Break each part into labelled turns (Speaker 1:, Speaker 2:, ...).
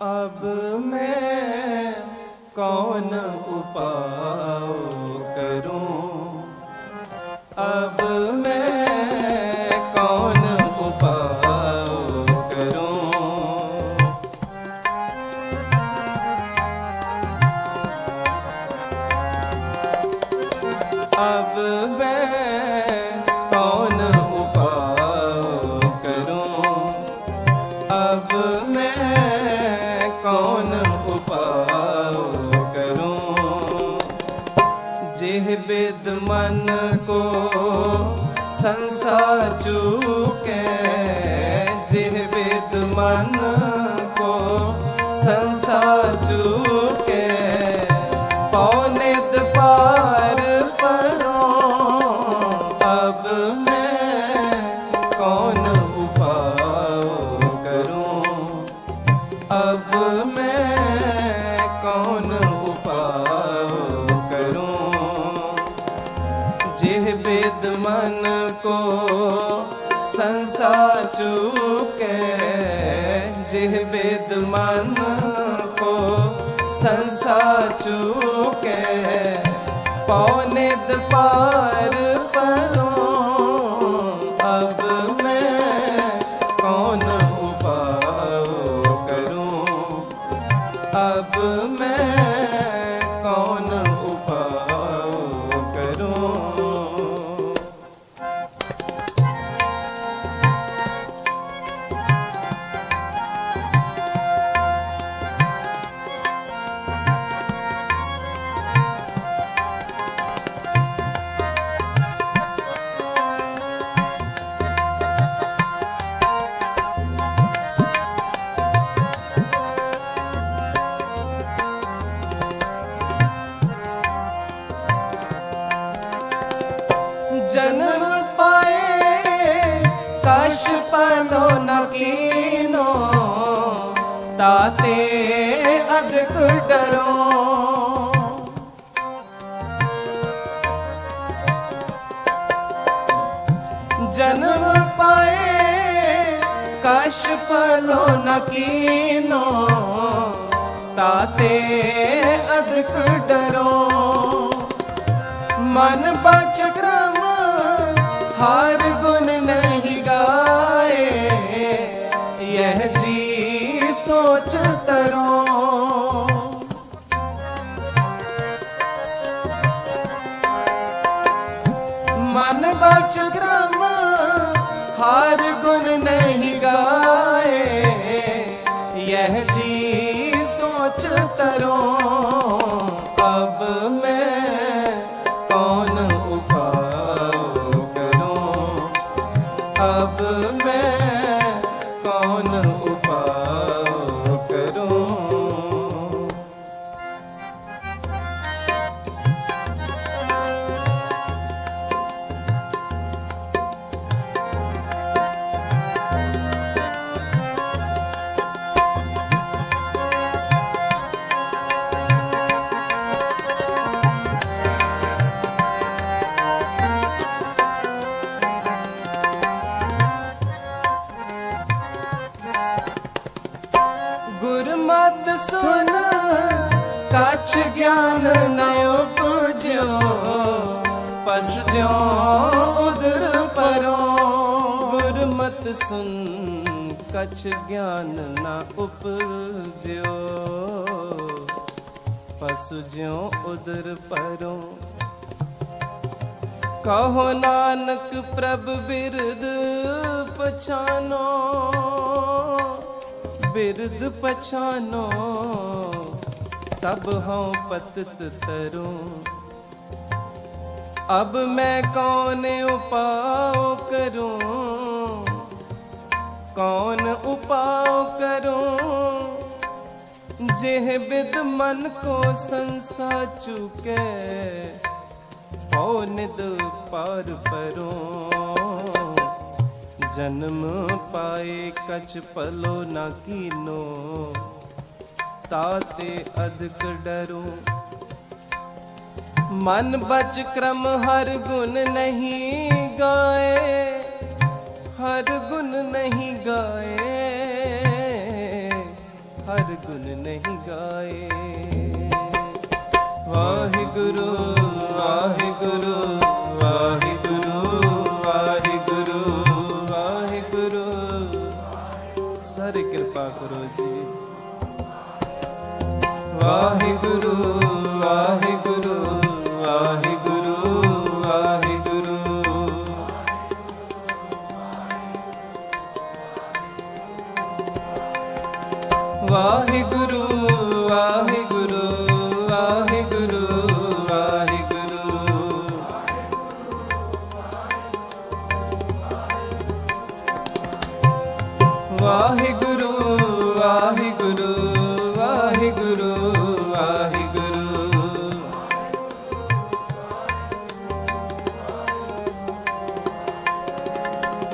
Speaker 1: ਅਬ ਮੈਂ ਕੌਣ ਉਪਾਉ ਕਰੂੰ ਅਬ ਮੈਂ ਕਰੂੰ ਅਬ ਇਹ ਬੇਦ ਮਨ ਕੋ ਸੰਸਾ ਚੂਕੈ। ਜਿਹ ਬੇਦ ਮਨ मन को संसार चूके जिह बिद मन को संसार चूके पौनिद पार परो ਅਤੇ ਅਦਕ ਡਰੋ। ਜਨਮ ਪਾਏ, ਕਸ਼ ਪਲੋ ਨਕੀਨੋ ਤਾਤੇ ਅਦਕ ਡਰੋ। ਮਨ ਬਚ ਕਰਮ ਹਰ ਗੁਣ ਨੇ Oh no. ਗਿਆਨ ਨ ਉਪਜਿਓ ਪਸ ਜਿਉ ਉਦਰ ਪਰੋ। ਗੁਰਮਤ ਸੁਨ ਕਛ ਗਿਆਨ ਨ ਉਪਜਿਓ ਪਸ ਜਿਉ ਉਦਰ ਪਰੋ। ਕਹੋ ਨਾਨਕ ਪ੍ਰਭ ਬਿਰਦ ਪਛਾਨੋ ਬਿਰਦ ਪਛਾਨੋ। ਤਬ ਹਉ ਪਤਤ ਤਰੂ ਅਬ ਮੈਂ ਕੌਣ ਉਪਾਉ ਕਰੂੰ ਕੌਣ ਉਪਾਉ ਕਰੂੰ ਜਿਹ ਬਿਦ ਮਨ ਕੋ ਸੰਸਾ ਚੁਕੇ ਪਉ ਨਿਦ ਪਰ ਪਰੋਂ ਜਨਮ ਪਾਏ ਕਛ ਪਲੋ ਨਾ ਕੀਨੋ ਤਾਤੇ ਅਦਕ ਡਰੋ। ਮਨ ਬਚ ਕ੍ਰਮ ਹਰ ਗੁਣ ਨਹੀਂ ਗਾਏ, ਹਰ ਗੁਣ ਨਹੀਂ ਗਾਏ, ਹਰ ਗੁਣ ਨਹੀਂ ਗਾਏ। ਵਾਹਿਗੁਰੂ ਵਾਹਿਗੁਰੂ ਵਾਹਿਗੁਰੂ ਵਾਹਿਗੁਰੂ ਵਾਹਿਗੁਰੂ। ਸਾਰੇ ਕਿਰਪਾ ਕਰੋ ਜੀ। ਵਾਹਿਗੁਰੂ ਵਾਹਿਗੁਰੂ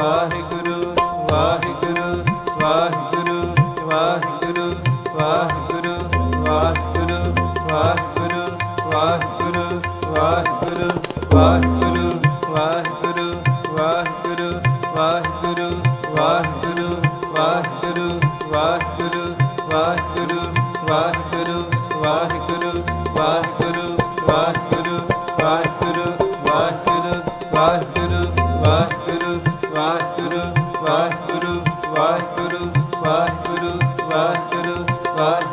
Speaker 1: ਵਾਹਿਗੁਰੂ ਵਾਹਿਗੁਰੂ।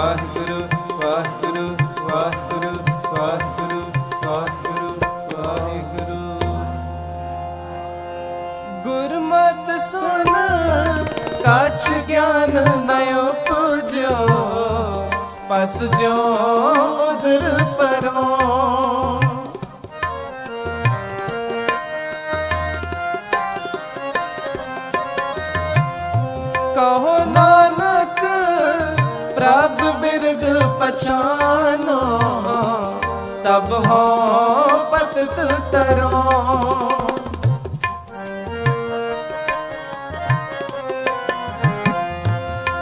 Speaker 1: ਵਾਹਿਗੁਰੂ ਵਾਹਿਗੁਰੂ ਵਾਹਿਗੁਰੂ ਵਾਹਿਗੁਰੂ ਵਾਹਿਗੁਰੂ। ਵਾਹਿਗੁਰੂ ਗੁਰਮਤਿ ਸੁਨ ਕਾਚ ਗਿਆਨ ਨਯੋ ਪੂਜੋ ਪਸ ਜੋ ਉਦਰ ਪਰੋ ਕਹੋ ਪਛਾਨੋ, ਤਬ ਹੋ ਪਤਤ ਤਰੋ।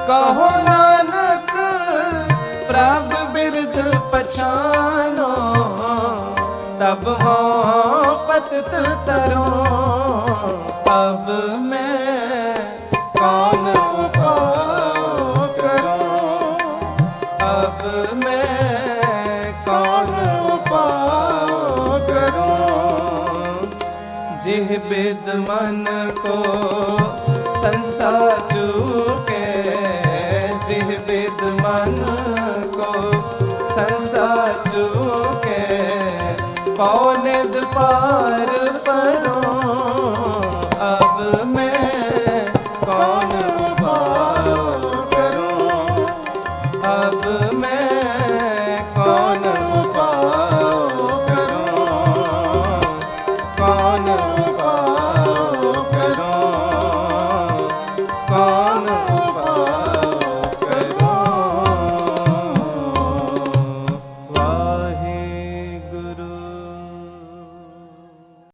Speaker 1: ਕਹੋ ਨਾਨਕ, ਪ੍ਰਭ ਬਿਰਦ ਪਛਾਨੋ, ਤਬ ਹੋ ਪਤਤ ਤਰੋ। ਅਬ ਮੈਂ बेद मन को संसार चूके जिह बेद मन को संसार चूके पौने द्वार परों